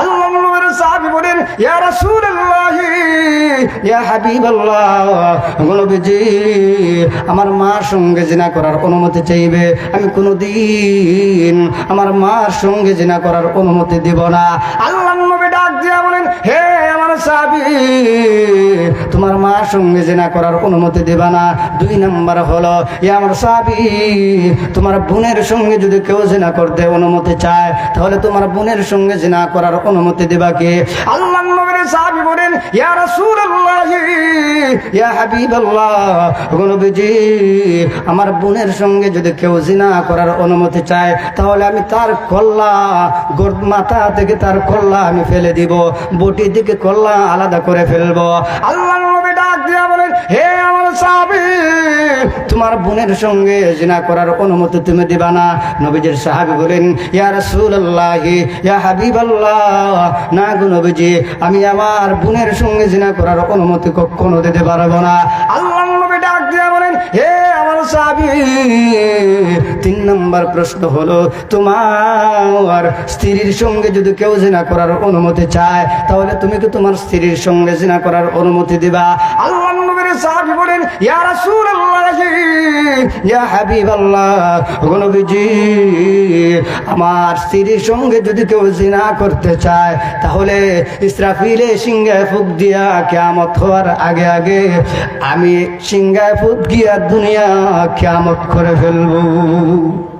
আল্লাহ নবীর সাহাবী বলেন, ইয়া রাসূলুল্লাহ, ইয়া হাবিবাল্লাহ, নবীজি, আমার মার সঙ্গে জিনা করার অনুমতি চাইবে। আমি কোনোদিন আমার মার সঙ্গে জিনা করার অনুমতি দেব না। আল্লাহ নবী ডাক দিয়া বলেন, হে আমার সাহাবী তোমার মার সঙ্গে জেনা করার অনুমতি দেবা না। দুই নাম্বার হলো, এ আমার সাহাবী তোমার বোনের সঙ্গে যদি কেউ জিনা করতে অনুমতি চায়, তাহলে তোমার বোনের সঙ্গে জিনা করার অনুমতি দেবা কে? আল্লাহ নবীর সাহাবী বলেন, ইয়া রাসূলুল্লাহ, ইয়া হাবিবাল্লাহ নবীজি, আমার বোনের সঙ্গে যদি কেউ জিনা করার অনুমতি চায়, তাহলে আমি তার কল্লা মাথা থেকে তার কল্লা আমি ফেলে দিব, বটি থেকে কল্লা আলাদা করে ফেলব। আল্লাহ হে আমার সাহাবী, তোমার বোনের সঙ্গে জিনা করার অনুমতি তুমি দিবা না। নবীজির সাহাবী বলেন, ইয়া রাসূলুল্লাহ, ইয়া হাবিবাল্লাহ, না গো নবীজি, আমি আমার বোনের সঙ্গে জিনা করার অনুমতি কখনো দিতে পারব না। আল্লাহ নবী ডাক দিয়া বলেন, হে আমার সাহাবী, তিন নম্বর প্রশ্ন হলো, তোমার স্ত্রীর সঙ্গে যদি কেউ জিনা করার অনুমতি চায়, তাহলে তুমি কি তোমার স্ত্রীর সঙ্গে জিনা করার অনুমতি দিবা? আল্লাহ ইয়া আমার স্ত্রীর সঙ্গে যদি কেউ জিনা করতে চায়, তাহলে ইসরাফিলে সিংহায় ফুক দিয়া কেয়ামত হওয়ার আগে আগে আমি সিংহায় ফুক গিয়া দুনিয়া কেয়ামত করে ফেলব।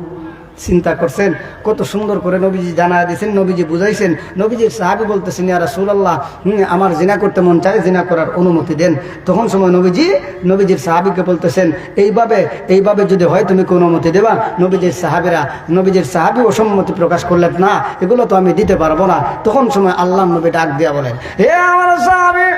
চিন্তা করছেন কত সুন্দর করে নবীজি জানা দিয়েছেন নবীজি বুঝাইছেন। নবীজির সাহাবি বলতেছেন ইয়া রাসূলুল্লাহ হুম, আমার জিনা করতে মন চায় জিনা করার অনুমতি দেন। তখন সময় নবীজি নবীজির সাহাবিকে বলতেছেন এইভাবে এইভাবে যদি হয় তুমি কি অনুমতি দেবা? নবীজির সাহাবিরা নবীজির সাহাবি অসম্মতি প্রকাশ করলেন না এগুলো তো আমি দিতে পারব না। তখন সময় আল্লাহ নবী ডাক দিয়া বলেন হে আমার সাহাবি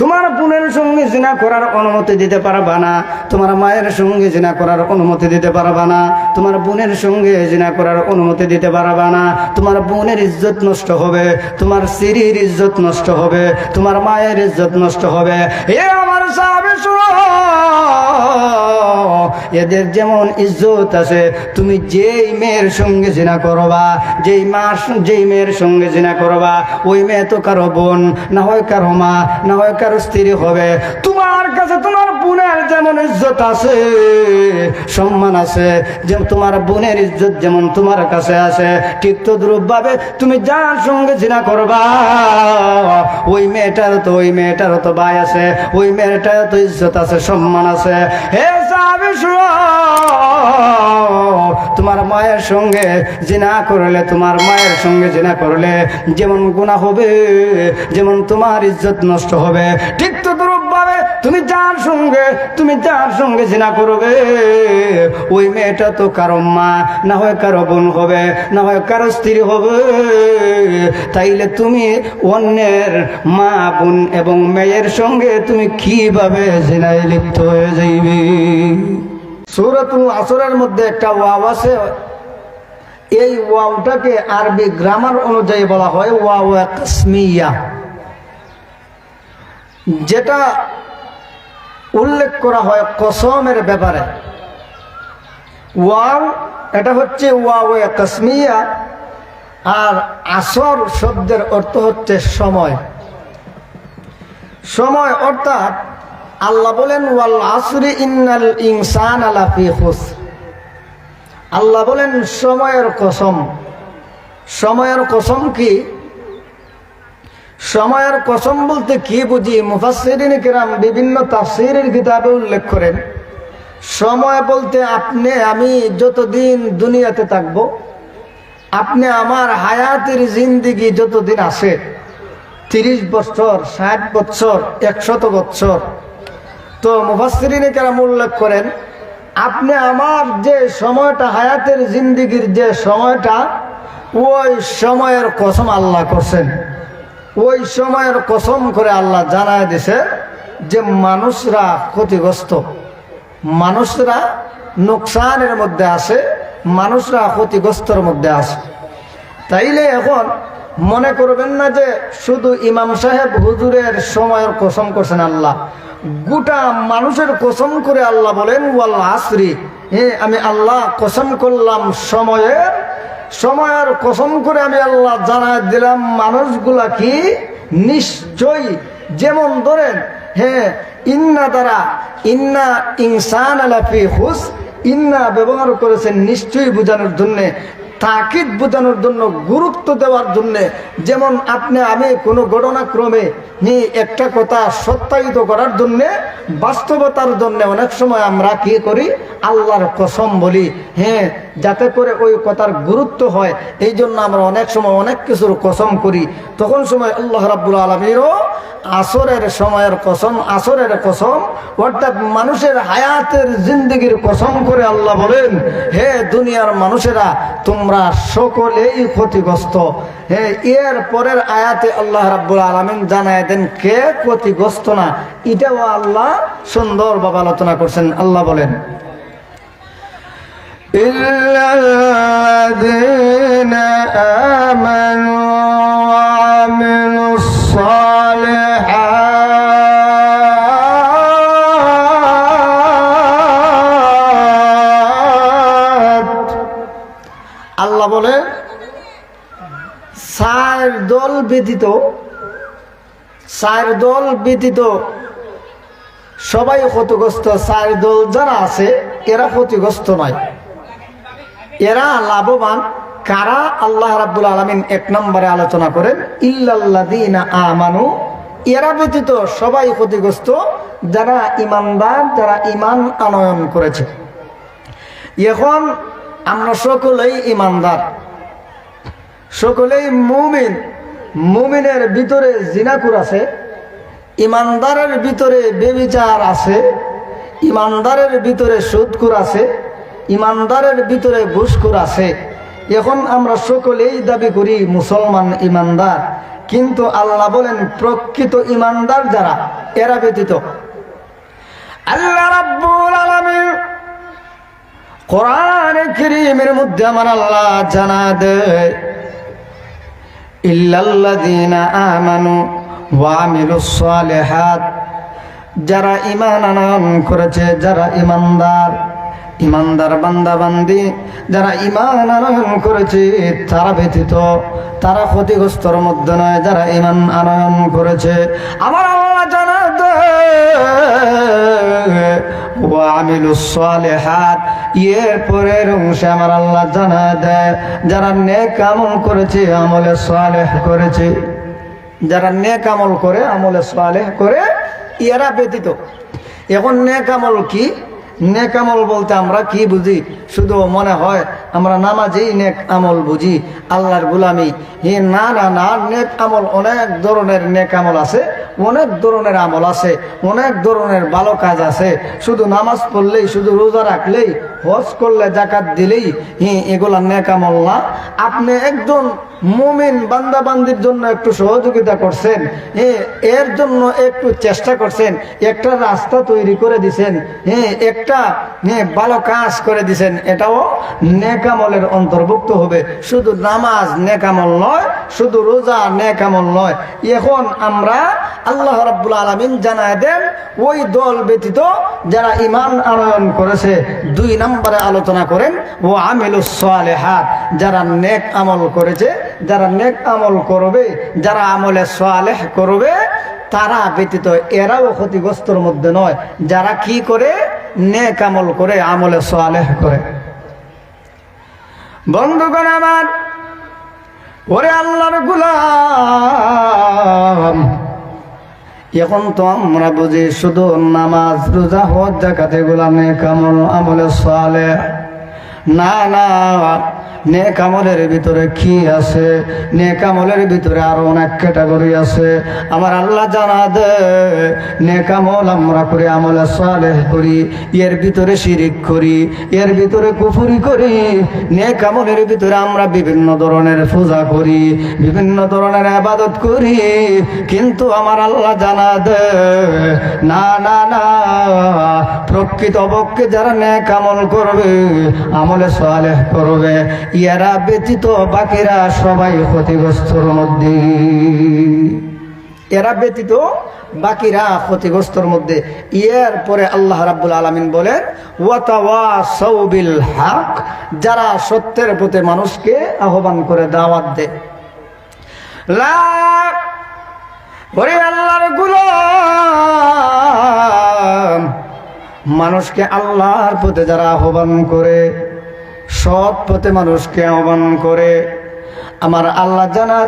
তোমার বোনের সঙ্গে জিনা করার অনুমতি দিতে পারবা না তোমার মায়ের সঙ্গে জিনা করার অনুমতি দিতে পারবা না তোমার বোনের সঙ্গে জিনা করার অনুমতি দিতে পারবা না। তোমার বোনের ইজ্জত নষ্ট হবে, তোমার স্ত্রীর ইজ্জত নষ্ট হবে, তোমার মায়ের ইজ্জত নষ্ট হবে। এ আমার সাহাবে এদের যেমন ইজ্জত আছে, তুমি যেই মেয়ের সঙ্গে জিনা করবা, যেই মা যেই মেয়ের সঙ্গে জিনা করবা, ওই মেয়ে তো কারও বোন, না হয় কারও মা, না হয় কারও স্ত্রী হবে। তোমার কাছে তোমার বোনের যেমন ইজ্জত আছে, সম্মান আছে যে তোমার বোনের ইজ্জত যেমন তোমার কাছে আছে, ঠিক তো ভাবে তুমি যার সঙ্গে জিনা করবা, ওই মেয়েটার তো, ওই মেয়েটারও তো ভাই আছে, ওই মেয়েটার তো ইজ্জত আছে, সম্মান আছে। হে তোমার মায়ের সঙ্গে জিনা করলে, তোমার মায়ের সঙ্গে জিনা করলে যেমন গুণা হবে, যেমন তোমার ইজ্জত নষ্ট হবে। ঠিক তো ভাবে তুমি যার সঙ্গে, তুমি যার সঙ্গে জিনা করবে। ওই মেয়েটা তো কারও মা, না হয় কারও বোন হবে, না হয় কারও স্ত্রী হবে। তাইলে তুমি অন্যের মা, বোন এবং মেয়ের সঙ্গে তুমি কীভাবে জিনায় লিপ্ত হয়ে যাইবে? সৌরাতুল আসরের মধ্যে একটা ওয়াও আছে। এই ওয়াওটাকে আরবি গ্রামার অনুযায়ী বলা হয় ওয়াও কাসমিয়া যেটা উল্লেখ করা হয় কসমের ব্যাপারে। ওয়াও, এটা হচ্ছে ওয়াও কাসমিয়া আর আসর শব্দের অর্থ হচ্ছে সময়। সময় অর্থাৎ আল্লাহ বলেন, ওয়াল আসরি ইন্নাল ইনসান আলাফি খুস আল্লাহ বলেন, সময়ের কসম। সময়ের কসম কি? সময়ের কসম বলতে কি বুঝি? মুফাসসিরিন কিরাম বিভিন্ন তাফসীরের কিতাবে উল্লেখ করেন। সময় বলতে আপনি, আমি যতদিন দুনিয়াতে থাকব, আপনি আমার হায়াতের জিন্দিগি যতদিন আছে, তিরিশ বছর, ষাট বছর, একশত বছর। তো মুফাসরিনে কেরাম উল্লেখ করেন, আপনি আমার যে সময়টা, হায়াতের জিন্দিগির যে সময়টা, ওই সময়ের কসম আল্লাহ করছেন। ওই সময়ের কসম করে আল্লাহ জানায় দিছে যে মানুষরা ক্ষতিগ্রস্ত, মানুষরা নোকসানের মধ্যে আছে, মানুষরা ক্ষতিগ্রস্তর মধ্যে আছে। তাইলে এখন মনে করবেন না যে শুধু ইমাম সাহেব হুজুরের সময়ের কসম করছেন আল্লাহ, গোটা মানুষের কসম করে আল্লাহ বলেন, ওয়াল আসরি। হে আমি আল্লাহ কসম করলাম সময়ের সময়ের কসম করে আমি আল্লাহ জানাই দিলাম, মানুষগুলা কি? নিশ্চয়ই যেমন ধরেন হ্যাঁ ইন্না দ্বারা ইন্না ইনসান আলাফি হুস, ইন্না ব্যবহার করেছেন নিশ্চয়ই বোঝানোর জন্যে। তাকিদ বোঝানোর জন্য গুরুত্ব দেওয়ার জন্য যেমন আপনি, আমি কোনো ঘটনাক্রমে একটা কথা সত্যায়িত করার জন্য, বাস্তবতার জন্য অনেক সময় আমরা কি করি? আল্লাহর কসম বলি। হ্যাঁ যাতে করে ওই কথার গুরুত্ব হয়। এই জন্য আমরা অনেক সময় অনেক কিছুর কসম করি। তখন সময় আল্লাহ রাব্বুল আলমীরও আসরের সময়ের কসম, আসরের কসম, অর্থাৎ মানুষের হায়াতের জিন্দগির কসম করে আল্লাহ বলেন, হে দুনিয়ার মানুষেরা, তোমরা সকলেই ক্ষতিগ্রস্ত। হে, এর পরের আয়াতে আল্লাহ রাব্বুল আলমিন জানায় দেন, কে ক্ষতিগ্রস্ত না? এটাও আল্লাহ সুন্দর বাবা আলোচনা করছেন। আল্লাহ বলেন ইল্লাদিন আমানু ব্যতীত সার দল ব্যতীত, সবাই ক্ষতিগ্রস্ত। সার দল যারা আছে, এরা ক্ষতিগ্রস্ত নয়। এরা লাভবান। কারা? আল্লাহ রাব্বুল আলমিন এক নম্বরে আলোচনা করেন ইল্লাল্লাদিনা আমানু এরা ব্যতীত সবাই ক্ষতিগ্রস্ত, যারা ইমানদার যারা ইমান আনয়ন করেছে। এখন আমরা সকলেই ইমানদার সকলেই মুমিন। মুমিনের ভিতরে জিনাকুর আছে, ইমানদারের ভিতরে বেবিচার আছে, ইমানদারের ভিতরে সুদকুর আছে, ইমানদারের ভিতরে ঘুষখুর আছে। এখন আমরা সকলেই দাবি করি মুসলমান ইমানদার, কিন্তু আল্লাহ বলেন প্রকৃত ইমানদার যারা, এরা ব্যতীত। আল্লাহ কোরআন মধ্যে আমার আল্লাহ জানা দেয় যারা ইমান করেছে, যারা ইমানদার ইমানদার বান্দা বান্দি যারা ইমান আনয়ন করেছে, তারা ব্যতীত, তারা ক্ষতিগ্রস্তর মধ্যে নয়, যারা ইমান আনয়ন করেছে। আমার আল্লাহ জানা হাত ইয়ের পরের অংশে আমার আল্লাহ জানা দেয়, যারা নেক আমল করেছে, আমলে সালেহ করেছে। যারা নেক আমল করে, আমলে সালেহ করে, এরা ব্যতীত। এখন নেক আমল কি? নেক আমল বলতে আমরা কি বুঝি? শুধু মনে হয়, আমরা নামাজেই নেক আমল বুঝি, আল্লাহর গুলামি। হে, না না না, নেক আমল অনেক ধরনের নেক আমল আছে। অনেক ধরনের আমল আছে, অনেক ধরনের ভালো কাজ আছে। শুধু নামাজ পড়লেই, শুধু রোজা রাখলেই, হজ করলে জাকাত দিলেই হি এগুলা নেক আমল না। আপনি একজন মুমিন বান্দা বান্দির জন্য একটু সহযোগিতা করছেন হ্যাঁ এর জন্য একটু চেষ্টা করছেন, একটা রাস্তা তৈরি করে দিছেন হ্যাঁ একটা হ্যাঁ ভালো কাজ করে দিছেন, এটাও নেকামলের অন্তর্ভুক্ত হবে। শুধু নামাজ নেকামল নয়, শুধু রোজা নেকামল নয়। এখন আমরা আল্লাহ রাব্বুল আলমিন জানায় দেন, ওই দল ব্যতীত যারা ইমান আনয়ন করেছে, দুই নম্বরে আলোচনা করেন, ও আমিলুসালেহাত যারা নেক আমল করেছে, যারা নেক আমল করবে, যারা আমলে সোয়ালেহ করবে, তারা ব্যতীত এরাও ক্ষতিগ্রস্তর মধ্যে নয়। যারা কি করে? নেক আমল করে, আমলে সোয়ালেহ করে। বন্ধুগণ আমার, ওরে আল্লাহর গুলাম এখন তো আমরা বুঝি শুধু নামাজ, রোজা, হজ জাকাতে গুলামে কামল আমলে সালে না না নেক আমলের ভিতরে কি আছে? নেক আমলের ভিতরে আরও অনেক ক্যাটাগরি আছে। আমার আল্লাহ জানা দে, নেক আমল আমরা করি আমলে সালেহ করি, এর ভিতরে শিরিক করি, এর ভিতরে কুফুরি করি, নেক আমলের ভিতরে আমরা বিভিন্ন ধরনের পূজা করি, বিভিন্ন ধরনের আবাদত করি। কিন্তু আমার আল্লাহ জানা দে, না না না প্রকৃত অবক্ষে যারা নেক আমল করবে, আমলে সালেহ করবে ইয়ারা ব্যতীত বাকিরা সবাই ক্ষতিগ্রস্তর মধ্যে। এরা ব্যতীত বাকিরা ক্ষতিগ্রস্তর মধ্যে। ইয়ার পরে আল্লাহ রাব্বুল আলমিন বলেন সৌবিল হক যারা সত্যের প্রতি মানুষকে আহ্বান করে দাওয়াত দেয়। আল্লাহর মানুষকে আল্লাহর পথে যারা আহ্বান করে সৎ পথে মানুষকে আহ্বান করে আমার আল্লাহ জানা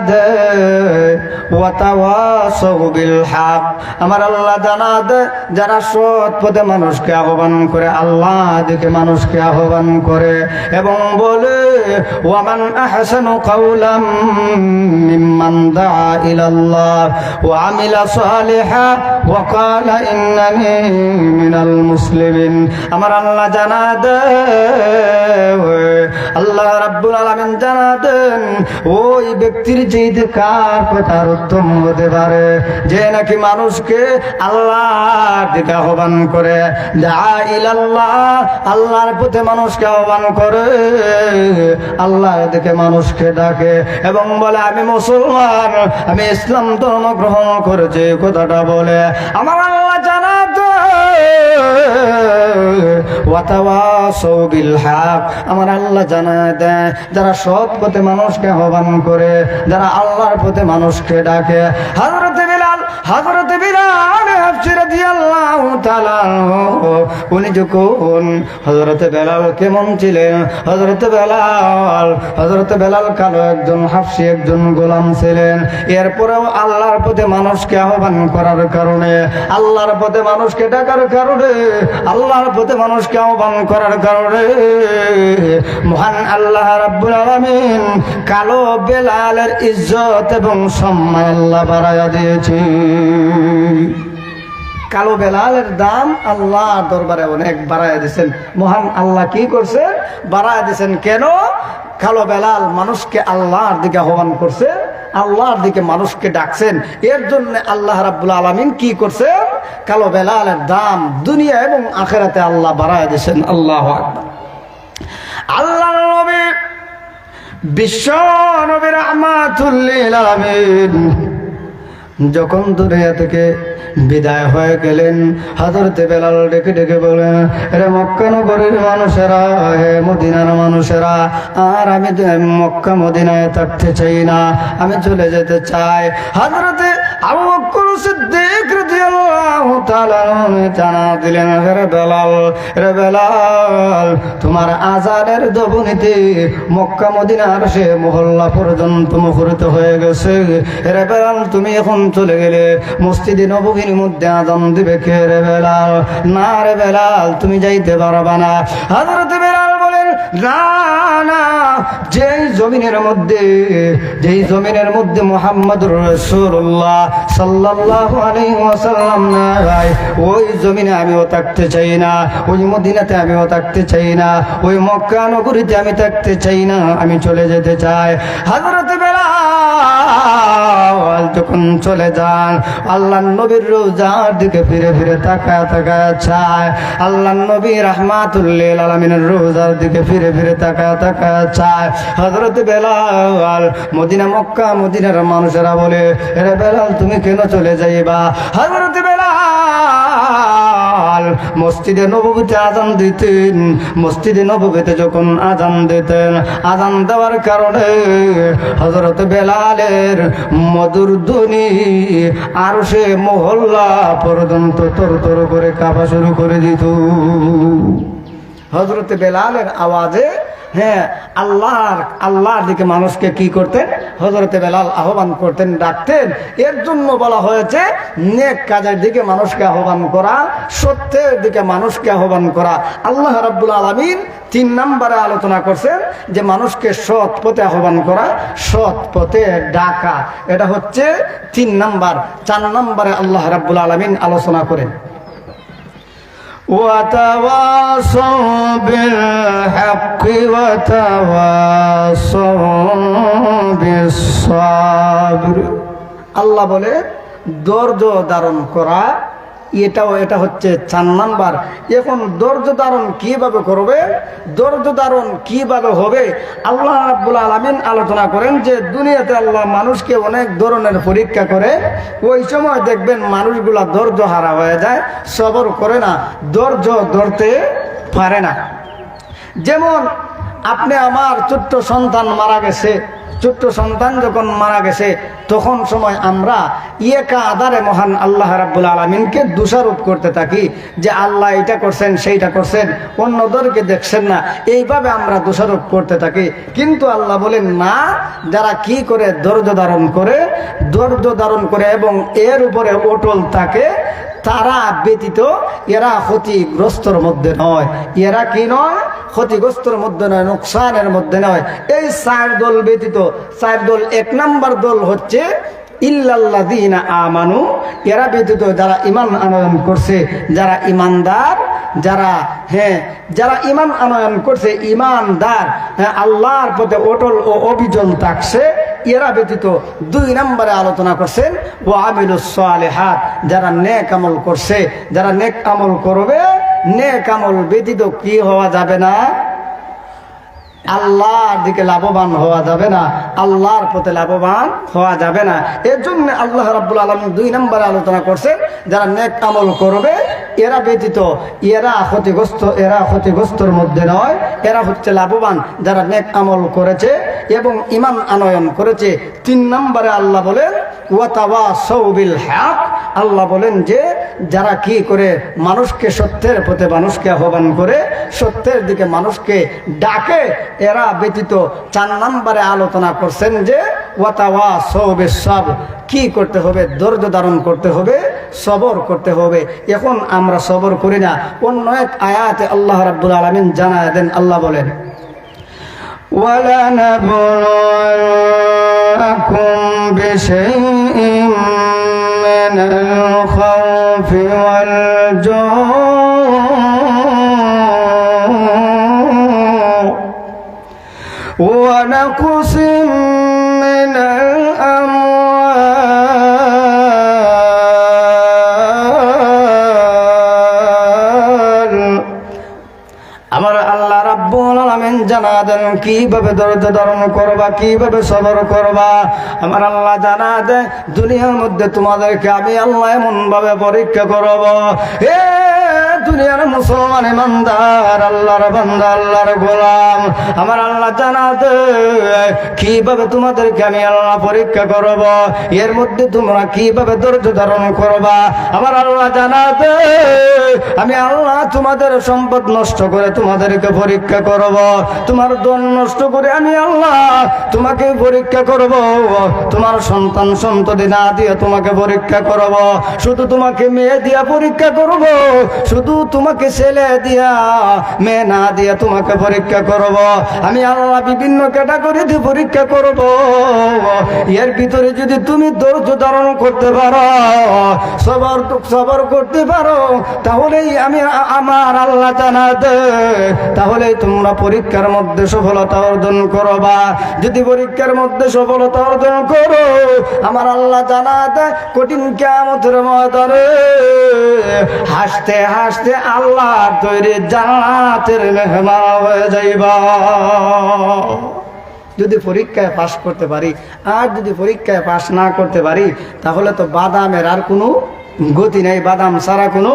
বিল হক আমার আল্লাহ জানা দেয় যারা সৎ পথে মানুষকে আহ্বান করে, আল্লাহ দিকে মানুষকে আহ্বান করে। এবং বলে, ওয়ামান আহসানু কাওলাম মিম্মান দাআ ইলাল্লাহ, ওয়া আমিলা সালিহা, ওয়া ক্বালা ইন্নানি মিনাল মুসলিমিন। আমার আল্লাহ জানা দেয় আল্লাহ রাব্বুল আলামিন জানা দেন ওই ব্যক্তির যেই কার কথার উত্তম হতে পারে? যে নাকি মানুষকে আল্লাহর দিকে আহ্বান করে। আল্লাহর পথে মানুষকে আহ্বান করে। আল্লাহর দিকে মানুষকে ডাকে এবং বলে, আমি মুসলমান, আমি ইসলাম ধর্ম গ্রহণ করেছি কথাটা বলে। আমার আল্লাহ জানা হক আমার আল্লাহ জানা দেয় যারা সৎ পথে মানুষকে আহ্বান করে যারা আল্লাহর প্রতি মানুষকে ডাকে। হাজরত বিলাল হাজরত বিলাল! উনি যখন হযরত বেলাল কেমন ছিলেন? হযরত বেলাল হযরত বেলাল কালো একজন, হাফসি একজন গোলাম ছিলেন। এরপরেও আল্লাহর পথে মানুষকে আহ্বান করার কারণে, আল্লাহর পথে মানুষকে ডাকার কারণে, আল্লাহর পথে মানুষকে আহ্বান করার কারণে মহান আল্লাহ রাব্বুল আলামিন কালো বেলালের ইজ্জত এবং সম্মান আল্লাহ বাড়াইয়া দিয়েছে কালো বেলালের দাম আল্লাহর দরবারে অনেক বাড়ায় দিয়েছেন মহান আল্লাহ কি করছে? বাড়ায় দিয়েছেন কেন? কালো বেলাল মানুষকে আল্লাহর দিকে আহ্বান করছে, আল্লাহর দিকে মানুষকে ডাকছেন। এর জন্য আল্লাহ রাব্বুল আলামিন কি করছেন কালো বেলালের দাম দুনিয়া এবং আখেরাতে আল্লাহ বাড়ায় দিয়েছেন আল্লাহ আকবার। আল্লাহ বিশ্ব নবী রহমাতুল্লিল আলামিন যখন দুনিয়া থেকে বিদায় হয়ে গেলেন হাজরতে বেলাল ডেকে ডেকে বলেন রে মক্কা নগরের মানুষেরা, হে মদিনার মানুষেরা, আর আমি মক্কা মদিনায় থাকতে চাই না, আমি চলে যেতে চাই। হাজরতে আবু বকর সিদ্দিক জানা দিলেন রে বেলাল রে বেলাল, তোমার মক্কা, মদিনার সে মহল্লা পর্যন্ত মুখরিত হয়ে গেছে। রে বেলাল, তুমি এখন চলে গেলে মসজিদে নবগির মধ্যে আজান দিবে কে রে বেলাল? না রে বেলাল, তুমি যাইতে পারবা না। যেই জমিনের মধ্যে, যেই জমিনের মধ্যে মোহাম্মদুর রসুল্লাহ সাল্লাহ আলাইহি ওয়াসাল্লাম নাই, ওই জমিনে আমিও থাকতে চাই না, ওই মদিনাতে আমিও থাকতে চাই না, ওই মক্কা নগরীতে আমি থাকতে চাই না, আমি চলে যেতে চাই। হাজরত বেলাল যখন চলে যান, আল্লাহ নবীর রোজার দিকে ফিরে ফিরে তাকায় তাকায় চায়। আল্লাহ নবী রহমাতুল্লিল আলমিনের রোজার দিকে ফিরে ফিরে তাকায় তাকায় চায়। হজরত বেলাল মদিনা, মক্কা, মদিনার মানুষেরা বলে, এরা বেলাল, তুমি কেন চলে যাইবা? হজরত বেলাল মসজিদে নবীতে আজান দিতেন, মসজিদে নবীতে যখন আজান দিতেন, আজান দেওয়ার কারণে হজরত বেলালের মধুর ধ্বনি আর সে মহল্লা পর্যন্ত তর তর করে কাঁপা শুরু করে দিত। হজরত বেলালের আওয়াজে হ্যাঁ আল্লাহর আল্লাহর দিকে মানুষকে কি করতেন? হজরতে বেলাল আহ্বান করতেন, ডাকতেন। এর জন্য বলা হয়েছে, নেক কাজের দিকে মানুষকে আহ্বান করা, সত্যের দিকে মানুষকে আহ্বান করা। আল্লাহ রাব্বুল আলমিন তিন নম্বরে আলোচনা করছেন যে মানুষকে সৎ পথে আহ্বান করা, সৎ পথে ডাকা। এটা হচ্ছে তিন নাম্বার। চার নম্বরে আল্লাহ রাব্বুল আলমিন আলোচনা করেন। وتواصوا بالحق وتواصوا بالصبر আল্লাহ বলে ধৈর্য ধারণ করা এটাও এটা হচ্ছে চার নাম্বার। এখন ধৈর্য ধারণ কীভাবে করবে? ধৈর্য ধারণ কীভাবে হবে? আল্লাহ রাব্বুল আলামিন আলোচনা করেন যে, দুনিয়াতে আল্লাহ মানুষকে অনেক ধরনের পরীক্ষা করে। ওই সময় দেখবেন মানুষগুলা ধৈর্য হারা হয়ে যায়, সবর করে না, ধৈর্য ধরতে পারে না। যেমন আপনি আমার ছোট্ট সন্তান মারা গেছে ছোট্ট সন্তান যখন মারা গেছে, তখন সময় আমরা ইয়েকা আদারে মহান আল্লাহ রাব্বুল আলমিনকে দোষারোপ করতে থাকি যে আল্লাহ এটা করছেন, সেইটা করছেন, অন্যদেরকে দেখছেন না। এইভাবে আমরা দোষারোপ করতে থাকি। কিন্তু আল্লাহ বলেন, না, যারা কি করে ধৈর্য ধারণ করে, ধৈর্য ধারণ করে এবং এর উপরে অটল থাকে তারা ব্যতীত এরা ক্ষতিগ্রস্তর মধ্যে নয়। এরা কি নয়? ক্ষতিগ্রস্তর মধ্যে নয়, নোকসানের মধ্যে নয়। এই চার দল ব্যতীত, চার দল, এক নাম্বার দল হচ্ছে ইল্লাল্লাযীনা আমানু। এরা ব্যতীত যারা ইমান আনয়ন করছে, যারা ইমানদার যারা হ্যাঁ যারা ইমান আনয়ন করছে ইমানদার হ্যাঁ আল্লাহর পথে অটল ও অবিচল থাকছে এরা ব্যতীত দুই নম্বরে আলোচনা করছেন ও আমিলুস হাত যারা নেক আমল করছে, যারা নেক আমল করবে, নেক আমল ব্যতীত কি হওয়া যাবে না? আল্লাহর দিকে লাভবান হওয়া যাবে না, আল্লাহর পথে লাভবান হওয়া যাবে না। এর জন্য আল্লাহ রাবুল আলম দুই নম্বরে আলোচনা করছেন, যারা নেক আমল করবে, এরা ব্যতীত, এরা ক্ষতিগ্রস্ত, এরা ক্ষতিগ্রস্তর মধ্যে নয়, এরা হচ্ছে লাভবান। যারা নেক আমল করেছে এবং ইমান আনয়ন করেছে, তিন নম্বরে আল্লাহ বলেন ওয়াতাওয়া সৌবিল হ্যাক আল্লাহ বলেন যে, যারা কি করে মানুষকে সত্যের পথে মানুষকে আহ্বান করে, সত্যের দিকে মানুষকে ডাকে এরা ব্যতীত চার নম্বরে আলোচনা করছেন যে ওয়াতাওয়া সৌবে সব কি করতে হবে ধৈর্য ধারণ করতে হবে সবর করতে হবে এখন আমরা সবর করি না অন্য এক আয়াতে আল্লাহ রাব্বুল আলমিন জানায় দেন আল্লাহ বলেন ولنبلونكم بشيء من الخوف والجوع ونقص من الأموال আমার আল্লাহ রাব্বুল আলামিন জানা দেন কিভাবে ধৈর্য ধারণ করবা কিভাবে সবর করবা আমার আল্লাহ জানা দেন দুনিয়ার মধ্যে তোমাদেরকে আমি আল্লাহ এমন ভাবে পরীক্ষা করব এ দুনিয়ার মুসলমান ইমানদার, আল্লাহর বান্দা, আল্লাহর গোলাম। আমার আল্লাহ জানা কীভাবে তোমাদেরকে আমি আল্লাহ পরীক্ষা করব, এর মধ্যে তোমরা কীভাবে ধৈর্য ধারণ করবা? আমার আল্লাহ জানা আমি আল্লাহ তোমাদের সম্পদ নষ্ট করে তোমাদেরকে পরীক্ষা করব। তোমার ধন নষ্ট করে আমি আল্লাহ তোমাকে পরীক্ষা করব। তোমার সন্তান সন্ততি না দিয়ে তোমাকে পরীক্ষা করব। শুধু তোমাকে মেয়ে দিয়া পরীক্ষা করব। শুধু তোমাকে ছেলে দিয়া, মেয়ে না দিয়া তোমাকে পরীক্ষা করব। আমি আল্লাহ বিভিন্ন ক্যাটাগরিতে পরীক্ষা করব। এর ভিতরে যদি তুমি ধৈর্য ধারণ করতে পারো, সবর সবর করতে পারো, তাহলেই আমি আমার আল্লাহ জানা দে। তাহলেই তোমরা পরীক্ষার মধ্যে সফলতা অর্জন করবা। যদি পরীক্ষার মধ্যে সফলতা অর্জন করো, আমার আল্লাহ জানা দে কঠিন কেমতের ময়দানে। হাসতে হাসতে আল্লাহ তৈরি জান্নাতের মেহমান হয়ে যাইবা। যদি পরীক্ষায় পাশ করতে পারি, আর যদি পরীক্ষায় পাশ না করতে পারি, তাহলে তো বাদামের আর কোনো গতি নেই, বাদাম ছাড়া কোনো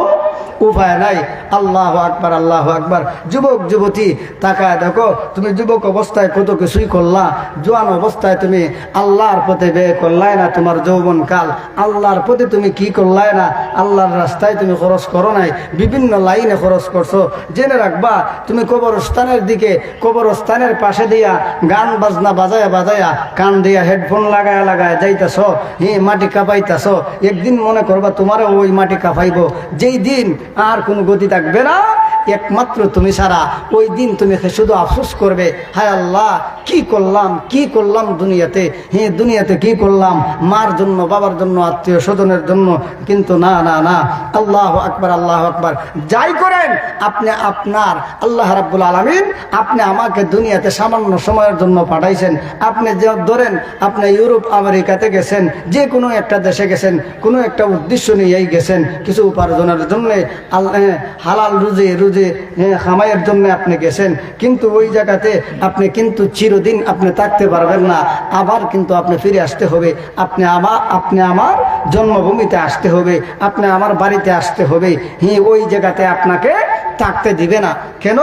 উপায় নাই। আল্লাহ আকবার আল্লাহ আকবার। যুবক, যুবতী, তাকায় দেখো, তুমি যুবক অবস্থায় কত কিছুই করলা। জোয়ান অবস্থায় তুমি আল্লাহর পথে ব্যয় করলাই না তোমার যৌবন কাল আল্লাহর পথে তুমি কি করলাই না? আল্লাহর রাস্তায় তুমি খরচ করো নাই। বিভিন্ন লাইনে খরচ করছ। জেনে রাখবা, তুমি কবরস্থানের দিকে, কবরস্থানের পাশে দিয়া গান বাজনা বাজায়া বাজায়া কান দিয়া হেডফোন লাগায়া লাগায়া যাইতেছ, হে মাটি কাঁপাইতেছ। একদিন মনে করবা তোমারও ওই মাটি কাঁপাইব। যেই দিন আর কোনো গতি থাকবে না। একমাত্র তুমি ছাড়া। ওই দিন তুমি শুধু আফসোস করবে। হায় আল্লাহ, কি করলাম কি করলাম দুনিয়াতে? হ্যাঁ দুনিয়াতে কি করলাম? মার জন্য, বাবার জন্য, আত্মীয় স্বজনের জন্য। কিন্তু না না না। আল্লাহ আকবার আল্লাহ আকবার। যাই করেন, আপনি আপনার, আল্লাহ রাব্বুল আলমিন আপনি আমাকে দুনিয়াতে সামান্য সময়ের জন্য পাঠাইছেন। আপনি যে ধরেন, আপনি ইউরোপ, আমেরিকাতে গেছেন, যে কোনো একটা দেশে গেছেন, কোনো একটা উদ্দেশ্য নিয়েই গেছেন, কিছু উপার্জনের জন্য হালাল রুজি রুজি খামাইয়ের জন্য আপনি গেছেন, কিন্তু ওই জায়গাতে আপনি কিন্তু চিরদিন আপনি থাকতে পারবেন না, আবার কিন্তু আপনি ফিরে আসতে হবে, আপনি আমার আপনি আমার জন্মভূমিতে আসতে হবে, আপনি আমার বাড়িতে আসতে হবে হ্যাঁ ওই জায়গাতে আপনাকে থাকতে দিবে না, কেন?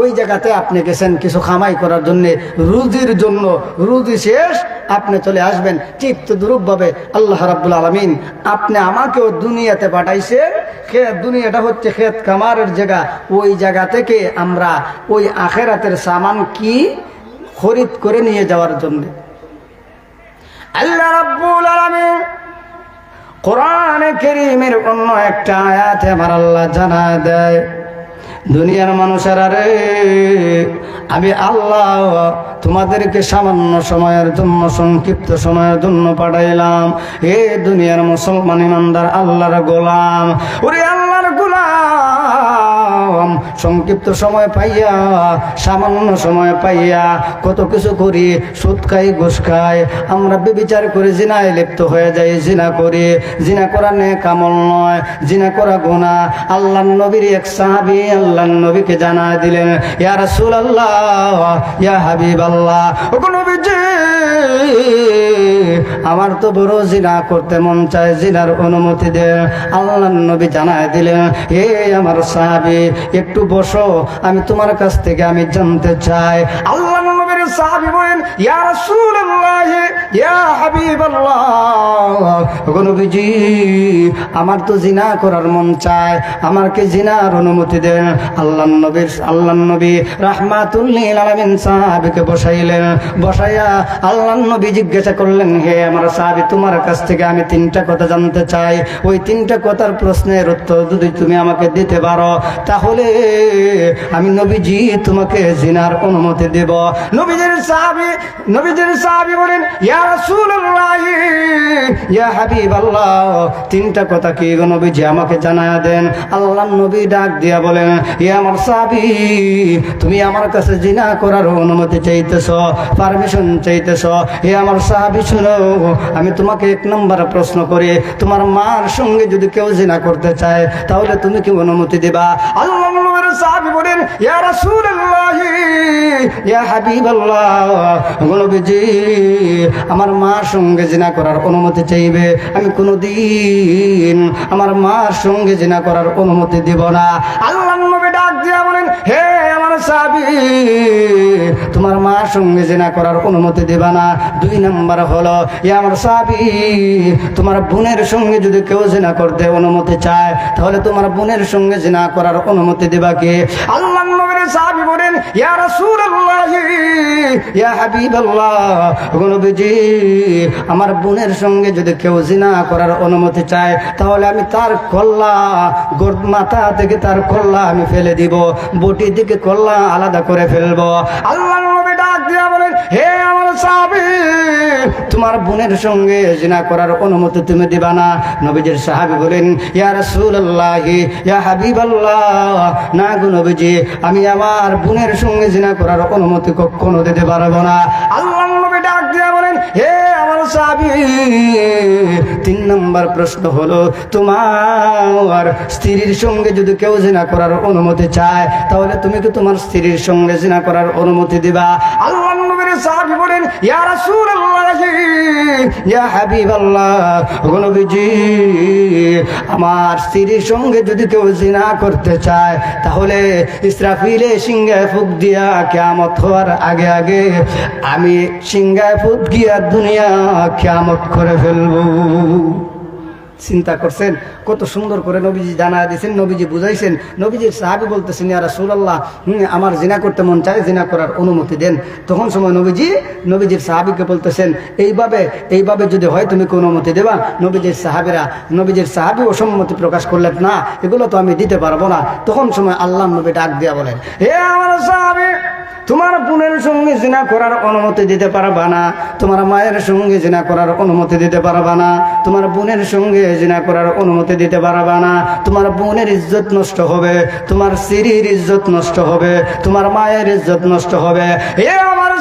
ওই জায়গাতে আপনি গেছেন কিছু খামাই করার জন্য, রুজির জন্য, রুজি শেষ, আপনি চলে আসবেন, ঠিক তো দুরূপভাবে আল্লাহ রাব্বুল আলমিন আপনি আমাকেও দুনিয়াতে পাঠাইছেন খে দুনিয়াটা হচ্ছে খেত কামারের জায়গা। ওই জায়গা থেকে আমরা ওই আখেরাতের সামান কি খরিদ করে নিয়ে যাওয়ার জন্য। আল্লাহ রাব্বুল আলামিন অন্য একটা আয়াতে আমার আল্লাহ জানা দেয়। দুনিয়ার মানুষের আরে, আমি আল্লাহ তোমাদেরকে সামান্য সময়ের জন্য, সংক্ষিপ্ত সময়ের জন্য পাঠাইলাম। এ দুনিয়ার মুসলমান ইমানদার আল্লাহর গোলাম। ওরে আল্লাহর গোলাম! সংক্ষিপ্ত সময় পাইয়া, সামান্য সময় পাইয়া কত কিছু করি, সুদ খাই, ঘুষ খাই। আমরা বিবিচার করে জিনায় লিপ্ত হয়ে যাই, জিনা করি। জিনা করা নে কামল নয়, জিনা করা গোনা আল্লাহ নবীর এক সাহাবি আল্লাহ নবীকে জানা দিলেন, ইয়া রাসূল আল্লাহ ইয়া হাবিব আল্লাহ নবীজি আমার তো বড় জিনা করতে মন চায় জিনার অনুমতি দে। আল্লাহ নবী জানায় দিলে এ আমার সাহাবি, একটু বসো, আমি তোমার কাছ থেকে আমি জানতে চাই। আল্লাহ নবীর সাহাবি বলেন, ইয়া রাসূলুল্লাহ আমার তো জিনা করার মন চায়, আমাকে জিনার অনুমতি দেন। আল্লাহ নবীর, আল্লাহ নবী রাহমাতুল্লিল আলামিন সাহাবীকে বসাইলেন। বসাইয়া আল্লাহ নবী জিজ্ঞাসা করলেন, হে আমার সাহাবী, তোমার কাছ থেকে আমি তিনটা কথা জানতে চাই। ওই তিনটা কথার প্রশ্নের উত্তর যদি তুমি আমাকে দিতে পারো, তাহলে আমি নবীজি তোমাকে জিনার অনুমতি দেব। নবীজির সাহাবী নবীজির সাহাবী বলেন, ইয়া ইয়া তিনটা কথা কি গো নবীজি আমাকে জানায়া দেন? আল্লাহ নবী ডাক দিয়া বলেন ইয়া আমার সাহাবী, তুমি আমার কাছে জিনা করার অনুমতি চাইতেছ পারমিশন চাইতেছ। হে আমার সাহাবী, শুনো, আমি তোমাকে এক নম্বর প্রশ্ন করি, তোমার মার সঙ্গে যদি কেউ জিনা করতে চায়, তাহলে তুমি কি অনুমতি দিবা? আল্লাহ সাহাবী বলেন, ইয়া রাসূলুল্লাহ, ইয়া হাবিবাল্লাহ আমার মার সঙ্গে জিনা করার অনুমতি চাইবে। আমি কোনোদিন আমার মার সঙ্গে জিনা করার অনুমতি দিব না। আল্লাহ নবী ডাক দিয়া বলেন, হে সাহাবী, তোমার মার সঙ্গে জেনা করার অনুমতি দেবা না। দুই নাম্বার হলো, এ আমার সাবি তোমার বোনের সঙ্গে যদি কেউ জেনা করতে অনুমতি চায়, তাহলে তোমার বোনের সঙ্গে জেনা করার অনুমতি দেবা কে? আল্লাহ আমার বোনের সঙ্গে যদি কেউ জিনা করার অনুমতি চায়, তাহলে আমি তার কল্লা মাথা থেকে তার কল্লা আমি ফেলে দিব, বটি দিকে কল্লা আলাদা করে ফেলব। আল্লাহ ডাক দিয়া বলেন, হে সাহাবী, তোমার বোনের সঙ্গে জিনা করার অনুমতি তুমি দিবা না? নবীজির সাহাবী বলেন, ইয়া রাসূলুল্লাহ, ইয়া হাবিবাল্লাহ, না গো নবীজি, আমি আমার বোনের সঙ্গে জিনা করার অনুমতি কখনো দিতে পারব না। আল্লাহ নবী ডাক দিয়া বলেন, হে আমার তিন নম্বর প্রশ্ন হলো, তোমার স্ত্রীর সঙ্গে যদি কেউ জিনা করার অনুমতি চায়, তাহলে তুমি কি তোমার স্ত্রীর সঙ্গে জিনা করার অনুমতি দিবা? আল্লাহ সাহাবী বলেন, ইয়া রাসূলুল্লাহ ইয়া হাবিবাল্লাহ নবীজি, আমার স্ত্রীর সঙ্গে যদি কেউ জিনা করতে চায়, তাহলে ইসরাফিলে সিংহায় ফুক দিয়া কেয়ামত হওয়ার আগে আগে আমি সিংহায় ফুক গিয়া দুনিয়া কেয়ামত করে ফেলব। চিন্তা করছেন কত সুন্দর করে নবীজি জানা দিয়েছেন নবীজি বুঝাইছেন। নবীজির সাহাবি বলতেছেন ইয়া রাসূলুল্লাহ হুম, আমার জিনা করতে মন চায় জিনা করার অনুমতি দেন। তখন সময় নবীজি নবীজির সাহাবিকে বলতেছেন এইভাবে এইভাবে যদি হয় তুমি কি অনুমতি দেবা? নবীজির সাহাবিরা নবীজির সাহাবি অসম্মতি প্রকাশ করলেন না এগুলো তো আমি দিতে পারব না। তখন সময় আল্লাহ নবী ডাক দিয়া বলেন হে আমার সাহাবি তোমার বোনের সঙ্গে জিনা করার অনুমতি দিতে পারবা না তোমার মায়ের সঙ্গে জিনা করার অনুমতি দিতে পারবা না তোমার বোনের সঙ্গে জিনা করার অনুমতি দিতে পারবা না। তোমার বোনের ইজ্জত নষ্ট হবে, তোমার স্ত্রীর ইজ্জত নষ্ট হবে, তোমার মায়ের ইজ্জত নষ্ট হবে। এ আমার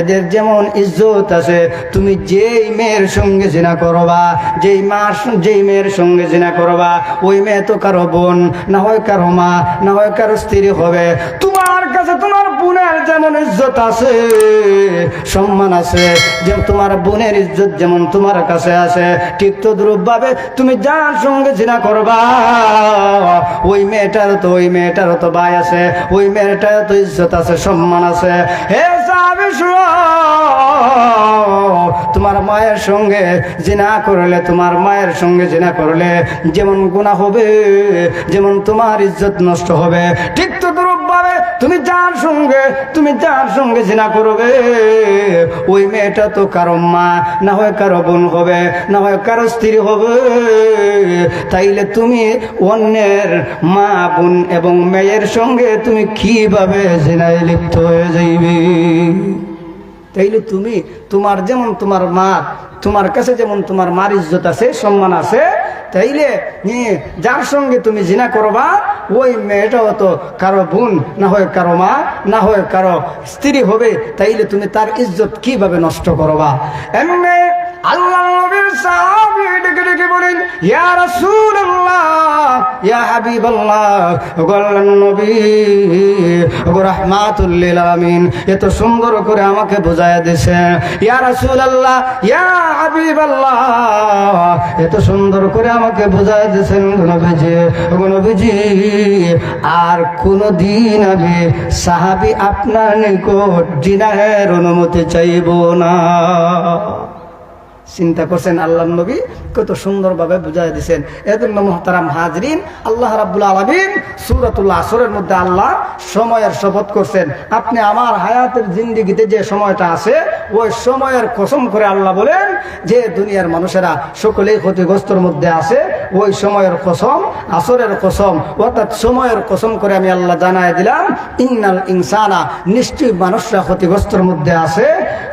এদের যেমন ইজ্জত আছে, তুমি যেই মেয়ের সঙ্গে জিনা করবা, যেই মার যেই মেয়ের সঙ্গে জিনা করবা, ওই মেয়ে তো কারও বোন, না হয় কারও মা, না হয় কারও স্ত্রী হবে। তোমার কাছে তোমার বোনের যেমন ইজ্জত আছে, সম্মান আছে যে তোমার বোনের ইজ্জত যেমন তোমার কাছে আছে। ঠিক তো ভাবে তুমি যার সঙ্গে জিনা করবা, ওই মেয়েটার তো, ওই মেয়েটার তো ভাই আছে, ওই মেয়েটার তো ইজ্জত আছে, সম্মান আছে। হে তোমার মায়ের সঙ্গে জিনা করলে, তোমার মায়ের সঙ্গে জিনা করলে যেমন গুণা হবে, যেমন তোমার ইজ্জত নষ্ট হবে। ঠিক তো ভাবে তুমি যার সঙ্গে, তুমি যার সঙ্গে জিনা করবে। ওই মেয়েটা তো কারও মা, না হয় কারও বোন হবে, না হয় কারও স্ত্রী হবে। তাইলে তুমি অন্যের মা, বোন এবং মেয়ের সঙ্গে তুমি কীভাবে জিনায় লিপ্ত হয়ে যাইবে? তাইলে তুমি তোমার যেমন তোমার মা, তোমার কাছে যেমন তোমার মার ইজ্জত আছে, সম্মান আছে তাইলে যার সঙ্গে তুমি জিনা করবা, ওই মেয়েটাও তো কারও বোন, না হয় কারও মা, না হয় কারও স্ত্রী হবে, তাইলে তুমি তার ইজ্জত কীভাবে নষ্ট করবা? এমনি আল্লাহ ইয়া হাবিবাল্লাহ নবী এত সুন্দর করে আমাকে বোঝায় দিছে। ইয়া হাবিবাল্লাহ এত সুন্দর করে আমাকে বোঝায় দিয়েছেন নবীজি। আর কোনো দিন আমি সাহাবী আপনার নিকট জিনাহের অনুমতি চাইব না। চিন্তা করছেন আল্লাহ নবী, কত সুন্দরভাবে বুঝাই দিচ্ছেন এজন্য মোহতারাম হাজরিন, আল্লাহ রাবুল আলমিন সুরতুল্লাহ আসরের মধ্যে আল্লাহ সময়ের শপথ করছেন। আপনি আমার হায়াতের জিন্দিগিতে যে সময়টা আছে, ওই সময়ের কসম করে আল্লাহ বলেন যে দুনিয়ার মানুষেরা সকলেই ক্ষতিগ্রস্তর মধ্যে আছে ওই সময়ের কসম, আসরের কসম, অর্থাৎ সময়ের কসম করে আমি আল্লাহ জানাই দিলাম, ইন্নাল ইনসানা, নিশ্চয়ই মানুষরা ক্ষতিগ্রস্তর মধ্যে আছে।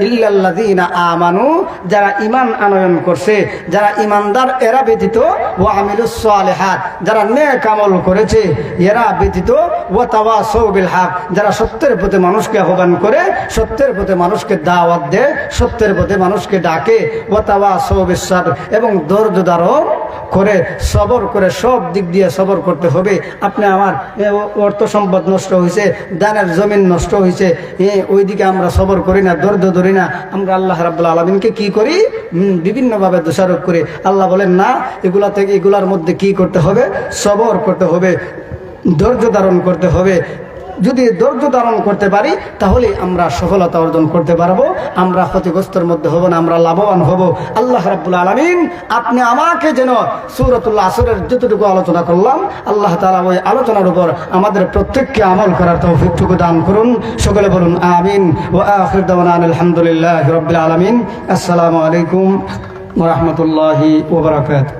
ইল্লাল্লাযীনা আমানু, যারা ইমান আনয়ন করছে, যারা ইমানদার এরা ব্যতীত ও আমিলুস সালিহাত, যারা নেক আমল করেছে, এরা ব্যতীত ও তাওয়া বিল হক, যারা সত্যের প্রতি মানুষকে আহ্বান করে, সত্যের প্রতি মানুষকে দাওয়াত দেয়, সত্যের পথে মানুষকে ডাকে ও তাওয়া বিস এবং ধৈর্য করে সবর করে সব দিক দিয়ে সবর করতে হবে। আপনি আমার অর্থ সম্পদ নষ্ট হয়েছে, দানের জমিন নষ্ট হয়েছে ওইদিকে আমরা সবর করি না ধৈর্য ধরি না। আমরা আল্লাহ রাবুল্লাহ আলমিনকে কি করি? বিভিন্নভাবে দোষারোপ করি। আল্লাহ বলেন, না, এগুলা থেকে, এগুলার মধ্যে কি করতে হবে? সবর করতে হবে, ধৈর্য ধারণ করতে হবে। যদি ধৈর্য ধারণ করতে পারি, তাহলে আমরা সফলতা অর্জন করতে পারব। আমরা ক্ষতিগ্রস্তর মধ্যে হব না, আমরা লাভবান হব। আল্লাহ রাব্বুল আলমিন, আপনি আমাকে যেন সুরতুল্লাহ আসরের যতটুকু আলোচনা করলাম, আল্লাহ তালা ওই আলোচনার উপর আমাদের প্রত্যেককে আমল করার তৌফিকটুকু দান করুন। সকলে বলুন, আমিন। ও আখির দাওয়ানা আলহামদুলিল্লাহ রবিল আলমিন। আসসালামু আলাইকুম ওরহমতুল্লাহি ওবরাকাত